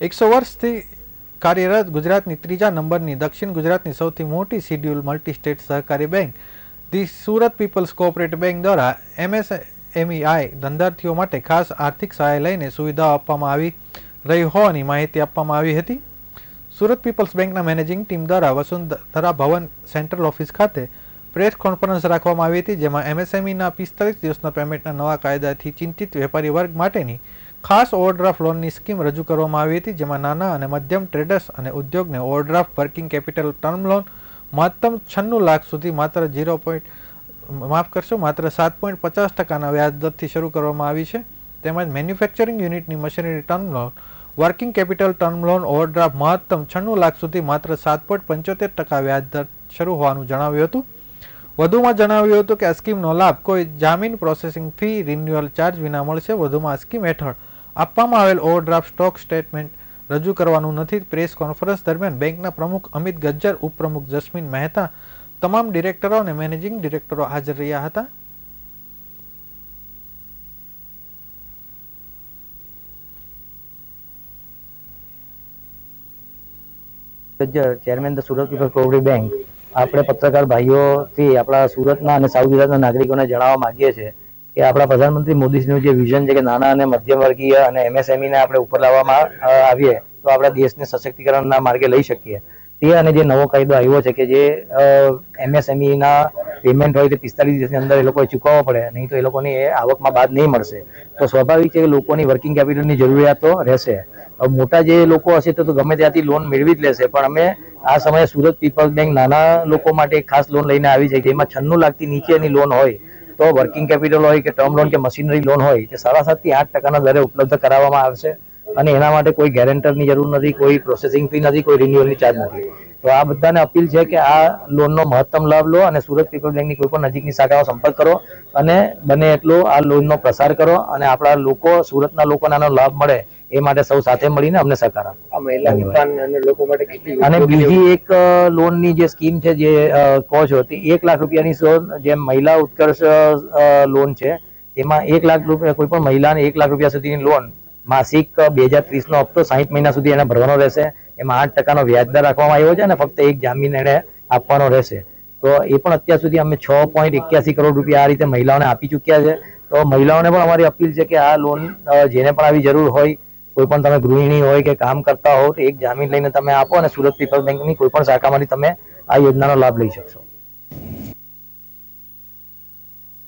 એકસો વર્ષથી કાર્યરત ગુજરાતની ત્રીજા નંબરની દક્ષિણ ગુજરાતની સૌથી મોટી શિડ્યુલ મલ્ટી સ્ટેટ સહકારી bank, the Surat peoples cooperative bank દ્વારા એમએસએમઈઆઈ ધંધાર્થીઓ માટે ખાસ આર્થિક સહાય લઈને સુવિધાઓ આપવામાં આવી રહી હોવાની માહિતી આપવામાં આવી હતી. સુરત પીપલ્સ બેંકના મેનેજિંગ ટીમ દ્વારા વસુંધરા ભવન સેન્ટ્રલ ઓફિસ ખાતે પ્રેસ કોન્ફરન્સ રાખવામાં આવી હતી, જેમાં એમએસએમઈના પિસ્તાલીસ દિવસના પેમેન્ટના નવા કાયદાથી ચિંતિત વેપારી વર્ગ માટેની ખાસ ઓવરડ્રાફ્ટ લોનની સ્કીમ રજૂ કરવામાં આવી હતી, જેમાં નાના અને મધ્યમ ટ્રેડર્સ અને ઉદ્યોગને overdraft working capital term loan મહત્તમ છન્નું લાખ સુધી માત્ર ઝીરો પોઈન્ટ, માફ કરશો, માત્ર સાત પોઈન્ટ પચાસ ટકાના વ્યાજ દરથી શરૂ કરવામાં આવી છે. તેમજ મેન્યુફેક્ચરિંગ યુનિટની machinery term loan, working capital term loan overdraft મહત્તમ છન્નું લાખ સુધી માત્ર સાત પોઈન્ટ પંચોતેર ટકા વ્યાજ દર શરૂ હોવાનું જણાવ્યું હતું. વધુમાં જણાવ્યું હતું કે આ સ્કીમનો લાભ કોઈ જામીન પ્રોસેસિંગ ફી, રિન્યુઅલ ચાર્જ વિના મળશે. વધુમાં આ સ્કીમ હેઠળ આપવામાં આવેલ ઓવરડ્રાફ્ટ સ્ટોક સ્ટેટમેન્ટ રજૂ કરવાનું નથી. પ્રેસ કોન્ફરન્સ દરમિયાન બેંકના પ્રમુખ અમિત ગજ્જર, ઉપપ્રમુખ જસ્મીન મહેતા, તમામ ડિરેક્ટરો અને મેનેજિંગ ડિરેક્ટરો હાજર રહ્યા હતા. Gajjar chairman the Surat people cooperative bank આપણે પત્રકાર ભાઈઓથી આપણા સુરતના અને સાઉથ ગુજરાતના નાગરિકોને જણાવવા માંગીએ છીએ કે આપણા પ્રધાનમંત્રી મોદીજીનું જે વિઝન છે કે નાના અને મધ્યમ વર્ગીય અને એમએસએમઈ ને આપણે ઉપર લાવવામાં આવીએ, તો આપણા દેશને સશક્તિકરણના માર્ગે લઈ શકીએ. તે અને જે નવો કાયદો આવ્યો છે કે જે એમએસએમઈ ના પેમેન્ટ હોય તે પિસ્તાલીસ દિવસની અંદર એ લોકોએ ચૂકવવો પડે, નહીં તો એ લોકોની એ આવકમાં બાદ નહીં મળશે. તો સ્વાભાવિક છે કે લોકોની વર્કિંગ કેપિટલની જરૂરિયાતો રહેશે. મોટા જે લોકો હશે તો ગમે ત્યાંથી લોન મેળવી જ લેશે, પણ અમે આ સમયે સુરત પીપલ્સ બેંક નાના લોકો માટે ખાસ લોન લઈને આવી છે, જેમાં છન્નું લાખથી નીચેની લોન હોય તો વર્કિંગ કેપિટલ હોય કે ટર્મ લોન કે મશીનરી લોન હોય, તે સાડા સાતથી આઠ ટકાના દરે ઉપલબ્ધ કરાવવામાં આવશે. અને એના માટે કોઈ ગેરેન્ટરની જરૂર નથી, કોઈ પ્રોસેસિંગ ફી નથી, કોઈ રિન્યુઅલની ચાર્જ નથી. તો આ બધાને અપીલ છે કે આ લોનનો મહત્તમ લાભ લો અને સુરત પીપલ બેંકની કોઈ પણ નજીકની શાખાનો સંપર્ક કરો અને બને એટલો આ લોનનો પ્રસાર કરો અને આપણા લોકો, સુરતના લોકોને આનો લાભ મળે એ માટે સૌ સાથે મળીને અમને સહકાર આપો. અને બીજી એક લોનની જે સ્કીમ છે જે કહો છો તે એક લાખ રૂપિયાની લોન જે મહિલા ઉત્કર્ષ લોન છે તેમાં એક લાખ રૂપિયા કોઈ પણ મહિલાને એક લાખ રૂપિયા સુધીની લોન માસિક બે હજાર ત્રીસ નો હપ્તો સાહીઠ મહિના સુધી એને ભરવાનો રહેશે. એમાં આઠ ટકાનો વ્યાજદર રાખવામાં આવ્યો છે અને ફક્ત એક જામીન એને આપવાનો રહેશે. તો એ પણ અત્યાર સુધી અમે છ પોઈન્ટ એક્યાસી કરોડ રૂપિયા આ રીતે મહિલાઓને આપી ચૂક્યા છે. તો મહિલાઓને પણ અમારી અપીલ છે કે આ લોન જેને પણ આવી જરૂર હોય કોઈ પણ તમે ગૃહિણી હોય કે કામ કરતા હો તો એક જામીન લઈને તમે આપો અને સુરત પીપલ બેંકની કોઈ પણ શાખામાંથી તમે આ યોજનાનો લાભ લઈ શકશો.